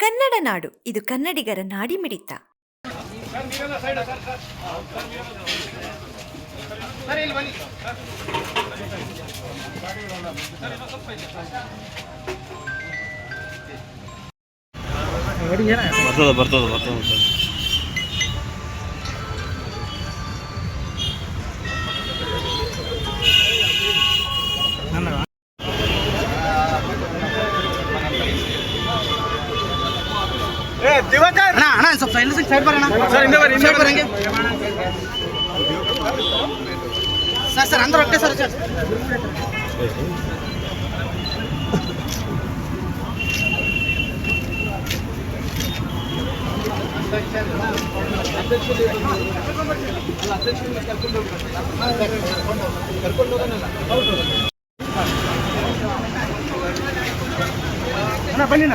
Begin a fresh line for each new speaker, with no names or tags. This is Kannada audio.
ಕನ್ನಡ ನಾಡು ಇದು ಕನ್ನಡಿಗರ ನಾಡಿ
ಮಿಡಿತ ಬರ್ತದ ಬರ್ತದ ಬರ್ತದ
ಅಣ್ಣ ಅಣ್ಣ ಸ್ವಲ್ಪ ಸೈಡ್ ಸೈಡ್ ಬರೋಣ. ಸೈಡ್ ಬರಂಗೆ. ಸರ್ ಸರ್ ಅಂದ್ರೆ ಒಟ್ಟೆ ಸರ್ ಸರ್. ಅಣ್ಣ ಬನ್ನಿ ಅಣ್ಣ